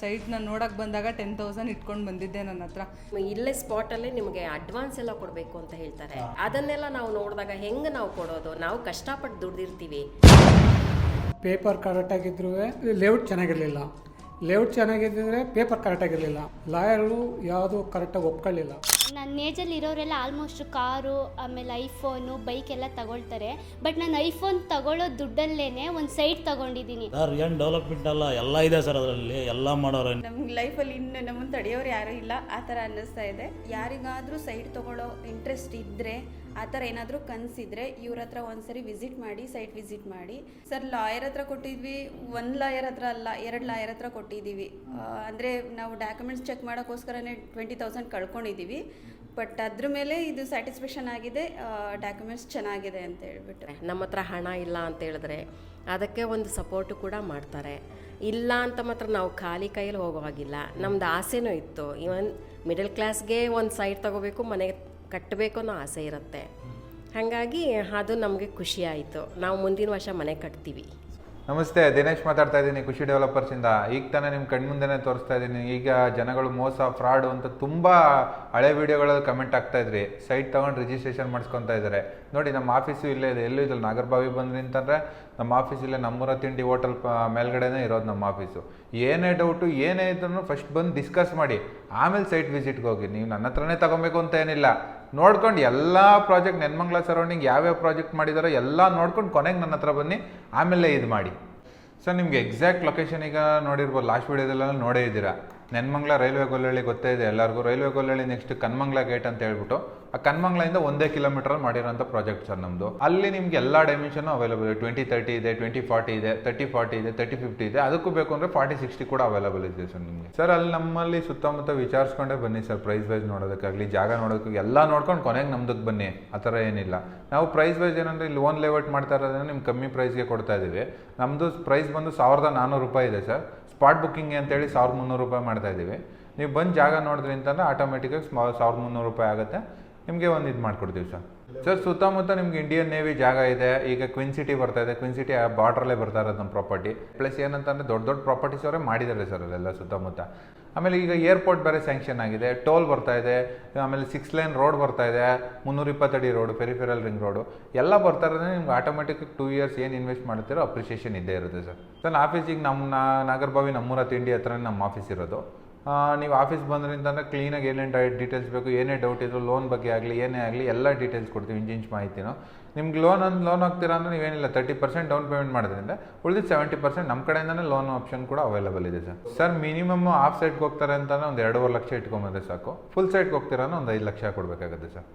ಸೈಟ್ನ ನೋಡಕ್ ಬಂದಾಗ ten thousand ಇಟ್ಕೊಂಡು ಬಂದಿದ್ದೆ ನನ್ನ ಹತ್ರ. ಇಲ್ಲೇ ಸ್ಪಾಟಲ್ಲೇ ನಿಮಗೆ ಅಡ್ವಾನ್ಸ್ ಎಲ್ಲ ಕೊಡಬೇಕು ಅಂತ ಹೇಳ್ತಾರೆ. ಅದನ್ನೆಲ್ಲ ನಾವು ನೋಡಿದಾಗ ಹೆಂಗೆ ನಾವು ಕೊಡೋದು? ನಾವು ಕಷ್ಟಪಟ್ಟು ದುಡ್ದಿರ್ತೀವಿ. ಪೇಪರ್ ಕರೆಕ್ಟಾಗಿದ್ರೂ ಲೇಔಟ್ ಚೆನ್ನಾಗಿರಲಿಲ್ಲ. ಲೇಔಟ್ ಚೆನ್ನಾಗಿದ್ದರೆ ಪೇಪರ್ ಕರೆಕ್ಟಾಗಿರಲಿಲ್ಲ ಲಾಯರು ಯಾವುದು ಕರೆಕ್ಟಾಗಿ ಒಪ್ಕೊಳ್ಳಿಲ್ಲ. ನನ್ನ ಏಜಲ್ಲಿ ಇರೋರೆಲ್ಲ ಆಲ್ಮೋಸ್ಟ್ ಕಾರು ಆಮೇಲೆ ಐಫೋನು ಬೈಕ್ ಎಲ್ಲ ತಗೊಳ್ತಾರೆ. ಬಟ್ ನಾನು ಐಫೋನ್ ತಗೊಳ್ಳೋ ದುಡ್ಡಲ್ಲೇನೆ ಒಂದು ಸೈಟ್ ತಗೊಂಡಿದ್ದೀನಿ. ಸರ್ ಏನು ಡೆವಲಪ್ಮೆಂಟ್ ಅಲ್ಲ? ಎಲ್ಲ ಇದೆ ಸರ್ ಅದರಲ್ಲಿ. ಎಲ್ಲ ಮಾಡೋರೆ. ನಮ್ಗೆ ಲೈಫಲ್ಲಿ ಇನ್ನು ನಮ್ಮನ್ನು ತಡೆಯೋರು ಯಾರೂ ಇಲ್ಲ. ಆ ಥರ ಅನ್ನಿಸ್ತಾ ಇದೆ. ಯಾರಿಗಾದರೂ ಸೈಟ್ ತಗೊಳ್ಳೋ ಇಂಟ್ರೆಸ್ಟ್ ಇದ್ದರೆ ಆ ಥರ ಏನಾದರೂ ಕನಸಿದ್ರೆ ಇವ್ರ ಹತ್ರ ಒಂದ್ಸರಿ ವಿಸಿಟ್ ಮಾಡಿ ಸೈಟ್ ವಿಸಿಟ್ ಮಾಡಿ. ಸರ್ ಲಾಯರ್ ಹತ್ರ ಕೊಟ್ಟಿದ್ವಿ. ಒಂದು ಲಾಯರ್ ಹತ್ರ ಅಲ್ಲ ಎರಡು ಲಾಯರ್ ಹತ್ರ ಕೊಟ್ಟಿದ್ದೀವಿ. ಅಂದರೆ ನಾವು ಡಾಕ್ಯುಮೆಂಟ್ಸ್ ಚೆಕ್ ಮಾಡೋಕ್ಕೋಸ್ಕರನೇ ಟ್ವೆಂಟಿ ತೌಸಂಡ್ ಕಳ್ಕೊಂಡಿದ್ದೀವಿ. ಬಟ್ ಅದ್ರ ಮೇಲೆ ಇದು ಸ್ಯಾಟಿಸ್ಫ್ಯಾಕ್ಷನ್ ಆಗಿದೆ ಡಾಕ್ಯುಮೆಂಟ್ಸ್ ಚೆನ್ನಾಗಿದೆ ಅಂತ ಹೇಳ್ಬಿಟ್ಟು. ನಮ್ಮ ಹತ್ರ ಹಣ ಇಲ್ಲ ಅಂತ ಹೇಳಿದ್ರೆ ಅದಕ್ಕೆ ಒಂದು ಸಪೋರ್ಟು ಕೂಡ ಮಾಡ್ತಾರೆ. ಇಲ್ಲ ಅಂತ ಮಾತ್ರ ನಾವು ಖಾಲಿ ಕೈಯಲ್ಲಿ ಹೋಗೋ ಹಾಗಿಲ್ಲ ನಮ್ದು ಆಸೆನೂ ಇತ್ತು. ಇವನ್ ಮಿಡಲ್ ಕ್ಲಾಸ್ಗೆ ಒಂದು ಸೈಟ್ ತಗೋಬೇಕು ಮನೆಗೆ ಕಟ್ಟಬೇಕು ಅನ್ನೋ ಆಸೆ ಇರುತ್ತೆ. ಹಾಗಾಗಿ ಅದು ನಮಗೆ ಖುಷಿ ಆಯಿತು. ನಾವು ಮುಂದಿನ ವರ್ಷ ಮನೆ ಕಟ್ತೀವಿ. ನಮಸ್ತೆ, ದಿನೇಶ್ ಮಾತಾಡ್ತಾ ಇದ್ದೀನಿ ಖುಷಿ ಡೆವಲಪರ್ಸಿಂದ ಈಗ ತಾನೇ ನಿಮ್ಮ ಕಣ್ಮುಂದೆನೇ ತೋರಿಸ್ತಾ ಇದ್ದೀನಿ. ಈಗ ಜನಗಳು ಮೋಸ ಫ್ರಾಡು ಅಂತ ತುಂಬ ಹಳೆ ವಿಡಿಯೋಗಳಲ್ಲಿ ಕಮೆಂಟ್ ಆಗ್ತಾ ಇದ್ರಿ. ಸೈಟ್ ತಗೊಂಡು ರಿಜಿಸ್ಟ್ರೇಷನ್ ಮಾಡಿಸ್ಕೊತಾ ಇದ್ದಾರೆ ನೋಡಿ, ನಮ್ಮ ಆಫೀಸು ಇಲ್ಲೇ ಇದೆ. ಎಲ್ಲೂ ಇದ್ರಲ್ಲಿ ನಾಗರಬಾವಿ ಬಂದ್ರಿ ಅಂತಂದರೆ ನಮ್ಮ ಆಫೀಸ್ ಇಲ್ಲೇ ನಮ್ಮೂರ ತಿಂಡಿ ಹೋಟೆಲ್ ಮೇಲ್ಗಡೆನೇ ಇರೋದು ನಮ್ಮ ಆಫೀಸು ಏನೇ ಡೌಟು ಏನೇ ಇದ್ರೂ ಫಸ್ಟ್ ಬಂದು ಡಿಸ್ಕಸ್ ಮಾಡಿ. ಆಮೇಲೆ ಸೈಟ್ ವಿಸಿಟ್ಗೆ ಹೋಗಿ. ನೀವು ನನ್ನ ಹತ್ರನೇ ತಗೊಬೇಕು ಅಂತ ಏನಿಲ್ಲ. ನೋಡ್ಕೊಂಡು ಎಲ್ಲ ಪ್ರಾಜೆಕ್ಟ್ ನೆನ್ಮಂಗ್ಲ ಸರೌಂಡಿಂಗ್ ಯಾವ್ಯಾವ ಪ್ರಾಜೆಕ್ಟ್ ಮಾಡಿದಾರೋ ಎಲ್ಲ ನೋಡ್ಕೊಂಡು ಕೊನೆಗೆ ನನ್ನ ಹತ್ರ ಬನ್ನಿ, ಆಮೇಲೆ ಇದು ಮಾಡಿ. ಸರ್ ನಿಮಗೆ ಎಕ್ಸಾಕ್ಟ್ ಲೊಕೇಶನ್ ಈಗ ನೋಡಿರ್ಬೋದು ಲಾಸ್ಟ್ ವೀಡಿಯೋದಲ್ಲೆಲ್ಲ ನೋಡೇ ಇದ್ದೀರಾ. ನೆನ್ಮಂಗ್ಲ ರೈಲ್ವೆ ಗೊಲ್ಲಳ್ಳಿ ಗೊತ್ತೇ ಇದೆ ಎಲ್ಲರಿಗೂ. Railway Gollahalli next Kannamangala gate ಅಂತ ಹೇಳ್ಬಿಟ್ಟು ಆ ಕನ್ಮಂಗ್ಲಿಂದ ಒಂದೇ ಕಿಲೋಮೀಟರ್ ಮಾಡಿರೋಂಥ ಪ್ರಾಜೆಕ್ಟ್ ಸರ್ ನಮ್ಮದು ಅಲ್ಲಿ ನಿಮ್ಗೆ ಎಲ್ಲ ಡೈಮೆನ್ಷನ್ ಅವೈಲಬಲ್ ಇದೆ ಟ್ವೆಂಟಿ ತರ್ಟಿ ಇದೆ ಟ್ವೆಂಟಿ ಫಾರ್ಟಿ ಇದೆ ತರ್ಟಿ ಫಾರ್ಟಿ ಇದೆ ತರ್ಟಿ ಫಿಫ್ಟಿ ಇದೆ. ಅದಕ್ಕೂ ಬೇಕು ಅಂದರೆ ಫಾರ್ಟಿ ಸಿಕ್ಸ್ಟಿ ಕೂಡ ಅವೈಲಬಲ್ ಇದೆ ಸರ್ ನಿಮಗೆ. ಸರ್ ಅಲ್ಲಿ ನಮ್ಮಲ್ಲಿ ಸುತ್ತಮುತ್ತ ವಿಚಾರಿಸ್ಕೊಂಡೇ ಬನ್ನಿ ಸರ್ ಪ್ರೈಸ್ ವೈಸ್ ನೋಡೋದಕ್ಕಾಗಲಿ, ಜಾಗ ನೋಡೋದಕ್ಕೆ ಎಲ್ಲ ನೋಡ್ಕೊಂಡು ಕೊನೆಗೆ ನಮ್ದಕ್ಕೆ ಬನ್ನಿ. ಆ ಥರ ಏನಿಲ್ಲ. ನಾವು ಪ್ರೈಸ್ ವೈಸ್ ಏನಂದರೆ ಇಲ್ಲಿ ಓನ್ ಲೇಔಟ್ ಮಾಡ್ತಾ ಇರೋದನ್ನ ನಿಮ್ಗೆ ಕಮ್ಮಿ ಪ್ರೈಸ್ಗೆ ಕೊಡ್ತಾ ಇದ್ದೀವಿ. ನಮ್ಮದು ಪ್ರೈಸ್ ಬಂದು ಸಾವಿರದ ನಾನ್ನೂರು ರೂಪಾಯಿ ಇದೆ ಸರ್ ಸ್ಪಾಟ್ ಬುಕ್ಕಿಂಗ್ ಅಂತೇಳಿ ಸಾವಿರದ ಮುನ್ನೂರು ರೂಪಾಯಿ ಮಾಡ್ತಾ ಇದ್ದೀವಿ. ನೀವು ಬಂದು ಜಾಗ ನೋಡಿದ್ರಿ ಅಂತಂದ್ರೆ ಆಟೋಮೆಟಿಕಾಗಿ ಸಾವಿರದ ಮುನ್ನೂರು ರೂಪಾಯಿ ಆಗುತ್ತೆ. ನಿಮಗೆ ಒಂದು ಇದು ಮಾಡ್ಕೊಡ್ತೀವಿ ಸರ್. ಸರ್ ಸುತ್ತಮುತ್ತ ನಿಮ್ಗೆ ಇಂಡಿಯನ್ ನೇವಿ ಜಾಗ ಇದೆ. ಈಗ ಕ್ವಿನ್ ಸಿಟಿ ಬರ್ತಾ ಇದೆ. ಕ್ವಿನ್ ಸಿಟಿ ಬಾರ್ಡ್ರಲ್ಲೇ ಬರ್ತಾ ಇರೋದು ನಮ್ಮ ಪ್ರಾಪರ್ಟಿ ಪ್ಲಸ್ ಏನಂತಂದರೆ ದೊಡ್ಡ ದೊಡ್ಡ ಪ್ರಾಪರ್ಟೀಸ್ ಅವರೇ ಮಾಡಿದ್ದಾರೆ ಸರ್ ಅಲ್ಲೆಲ್ಲ ಸುತ್ತಮುತ್ತ. ಆಮೇಲೆ ಈಗ ಏರ್ಪೋರ್ಟ್ ಬೇರೆ ಸ್ಯಾಂಕ್ಷನ್ ಆಗಿದೆ. ಟೋಲ್ ಬರ್ತಾ ಇದೆ. ಆಮೇಲೆ ಸಿಕ್ಸ್ ಲೈನ್ ರೋಡ್ ಬರ್ತಾ ಇದೆ. ಮುನ್ನೂರ ಇಪ್ಪತ್ತಡಿ ರೋಡು ಪೆರಿಫೆರಲ್ ರಿಂಗ್ ರೋಡು ಎಲ್ಲ ಬರ್ತಾ ಇರೋದ್ರೆ ನಿಮ್ಗೆ ಆಟೋಮೆಟಿಕ್ ಟೂ ಇಯರ್ಸ್ ಏನು ಇನ್ವೆಸ್ಟ್ ಮಾಡ್ತೀರೋ ಅಪ್ರಿಷಿಯೇಷನ್ ಇದ್ದೇ ಇರುತ್ತೆ ಸರ್. ಸರ್ ಆಫೀಸಿಗೆ ನಮ್ಮ ನಾಗರಬಾವಿ ನಮ್ಮೂರ ತಿಂಡಿ ಹತ್ರನೇ ನಮ್ಮ ಆಫೀಸ್ ಇರೋದು. ಆ, ನೀವು ಆಫೀಸ್ ಬಂದ್ರಿ ಅಂತಂದರೆ ಕ್ಲೀನಾಗಿ ಏನೇನು ಡೀಟೇಲ್ಸ್ ಬೇಕು, ಏನೇ ಡೌಟ್ ಇದ್ರು ಲೋನ್ ಬಗ್ಗೆ ಆಗಲಿ, ಏನೇ ಆಗಲಿ ಎಲ್ಲ ಡೀಟೇಲ್ಸ್ ಕೊಡ್ತೀವಿ ಇಂಚಿಂಚ್ ಇಂಚ್ ಮಾಹಿತಿನೂ. ನಿಮ್ಗೆ ಲೋನ್ ಅಂತ ಲೋನ್ ಹಾಕ್ತೀರಾ ಅಂದರೆ ನೀವೇನಿಲ್ಲ ತರ್ಟಿ ಪರ್ಸೆಂಟ್ ಡೌನ್ ಪೇಮೆಂಟ್ ಮಾಡೋದ್ರಿಂದ ಉಳಿದ ಸೆವೆಂಟಿ ಪರ್ಸೆಂಟ್ ನಮ್ಮ ಕಡೆಯಿಂದನೇ ಲೋನ್ ಆಪ್ಷನ್ ಕೂಡ ಅವೈಲೇಬಲ್ ಇದೆ ಸರ್. ಸರ್ ಮಿನಿಮಮ್ ಆಫ್ ಸೈಟ್ಗೆ ಹೋಗ್ತಾರೆ ಅಂತಲೇ ಒಂದು ಎರಡೂವರೆ ಲಕ್ಷ ಇಟ್ಕೊಂಬಂದ್ರೆ ಸಾಕು. ಫುಲ್ ಸೈಟ್ಗೆ ಹೋಗ್ತೀರಾ ಒಂದು ಐದು ಲಕ್ಷ ಕೊಡಬೇಕಾಗುತ್ತೆ ಸರ್.